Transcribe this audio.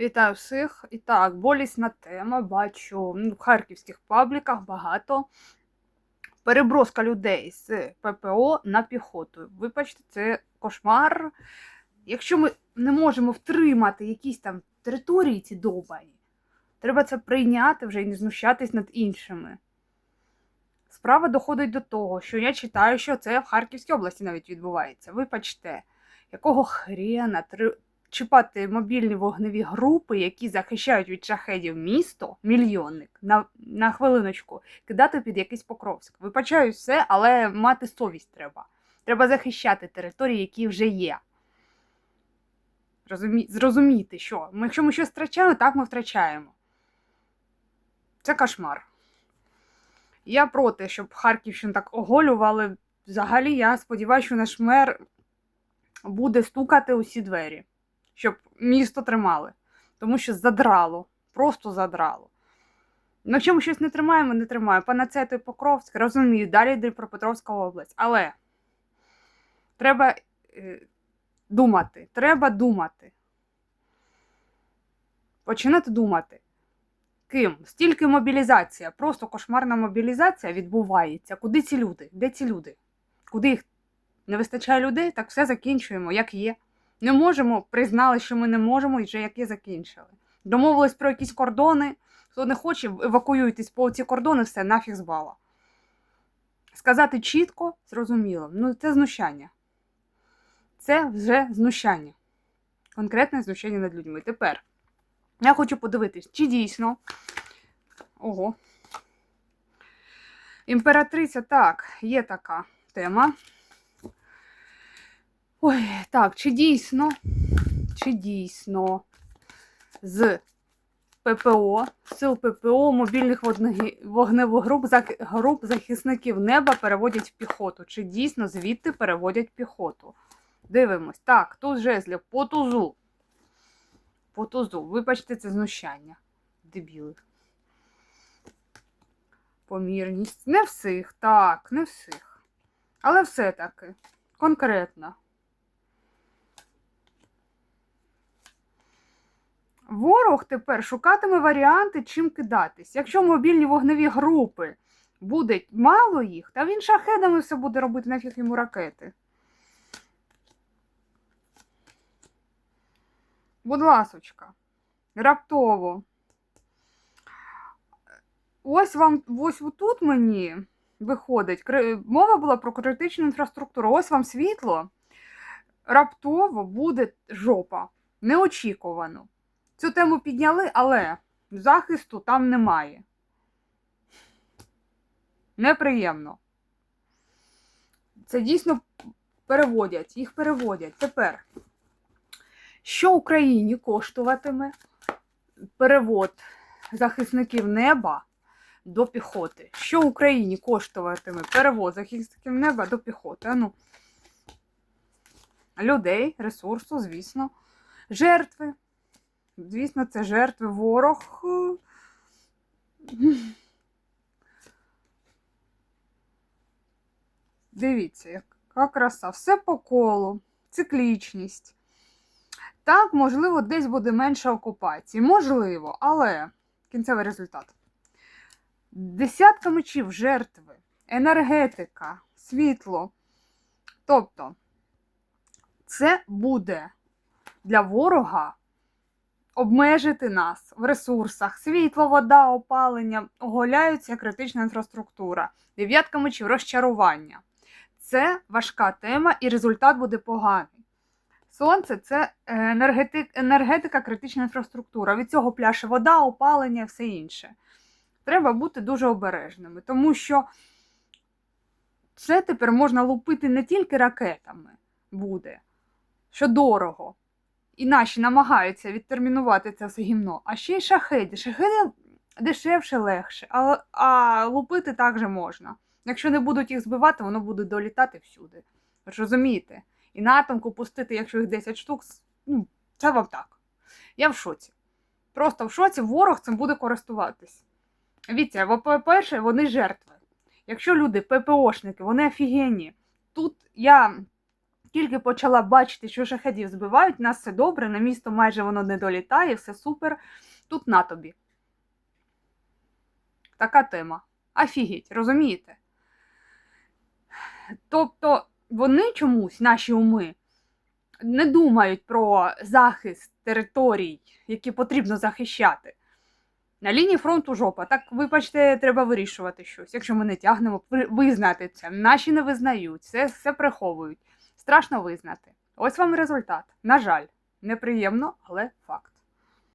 Вітаю всіх. І так, болісна тема. Бачу ну, в харківських пабліках багато переброска людей з ППО на піхоту. Вибачте, це кошмар. Якщо ми не можемо втримати якісь там території ці довбані, треба це прийняти вже і не знущатись над іншими. Справа доходить до того, що я читаю, що це в Харківській області навіть відбувається. Вибачте, якого хрена чіпати мобільні вогневі групи, які захищають від шахедів місто, мільйонник, на, на хвилиночку, кидати під якийсь Покровськ. Вибачаю все, але мати совість треба. Треба захищати території, які вже є. Розумі... Зрозуміти, що ми, якщо ми щось втрачаємо, так ми втрачаємо. Це кошмар. Я проти, щоб Харківщину так оголювали. Взагалі, я сподіваюся, що наш мер буде стукати усі двері, щоб місто тримали. Тому що задрало, просто задрало. Ну, ми щось не тримаємо, не тримаємо. Панацея той Покровськ, розумію, далі Дніпропетровська область. Але треба е, думати, треба думати. Починати думати. Ким? Стільки мобілізація, просто кошмарна мобілізація відбувається. Куди ці люди? Де ці люди? Куди їх не вистачає людей, так все закінчуємо, як є. Не можемо, признали, що ми не можемо, і вже як є закінчили. Домовились про якісь кордони. Хто не хоче, евакуюйтесь по ці кордони, все нафіг з бала. Сказати чітко, зрозуміло. Ну, це знущання. Це вже знущання. Конкретне знущання над людьми. Тепер я хочу подивитись, чи дійсно. Ого. Імператриця, так, є така тема. Ой, так, чи дійсно, чи дійсно з ППО, сил ППО, мобільних вогневих груп, груп захисників неба переводять в піхоту? Чи дійсно звідти переводять піхоту? Дивимось. Так, тут жезлів по тузу. По тузу. Вибачте, це знущання. Дебіли. Помірність. Не всіх, так, не всіх. Але все-таки. Конкретно. Ворог тепер шукатиме варіанти, чим кидатись. Якщо мобільні вогневі групи буде мало їх, та він шахедами все буде робити, нафіг йому ракети. Будь ласочка, раптово. Ось вам, ось тут мені виходить. Мова була про критичну інфраструктуру. Ось вам світло. Раптово буде жопа. Неочікувано. Цю тему підняли, але захисту там немає. Неприємно. Це дійсно переводять, їх переводять. Тепер, що Україні коштуватиме перевод захисників неба до піхоти? Що Україні коштуватиме перевод захисників неба до піхоти? Ану. Людей, ресурсу, звісно, жертви. Звісно, це жертви ворог. Дивіться, яка краса. Все по колу, циклічність. Так, можливо, десь буде менше окупації. Можливо, але кінцевий результат. Десятка мечів, жертви, енергетика, світло. Тобто, це буде для ворога обмежити нас в ресурсах. Світло, вода, опалення, оголяється критична інфраструктура. Дев'ятка мечів, розчарування. Це важка тема, і результат буде поганий. Сонце це е, енергетика, критична інфраструктура. Від цього пляше вода, опалення, все інше. Треба бути дуже обережними, тому що це тепер можна лупити не тільки ракетами буде, що дорого. І наші намагаються відтермінувати це все гімно, а ще й шахеди. Шахеди дешевше, легше, а, а лупити також можна. Якщо не будуть їх збивати, воно буде долітати всюди. Розумієте? І на атомку пустити, якщо їх 10 штук, ну, це вам так. Я в шоці. Просто в шоці ворог цим буде користуватись. Віця, по-перше, вони жертви. Якщо люди ППОшники, вони офігенні. Тут я Тільки почала бачити, що шахедів збивають, нас все добре, на місто майже воно не долітає, все супер. Тут на тобі. Така тема. Офігеть, розумієте? Тобто вони чомусь, наші уми, не думають про захист територій, які потрібно захищати. На лінії фронту жопа. Так, вибачте, треба вирішувати щось. Якщо ми не тягнемо, визнати це. Наші не визнають, все, все приховують. Страшно визнати. Ось вам результат. На жаль, неприємно, але факт.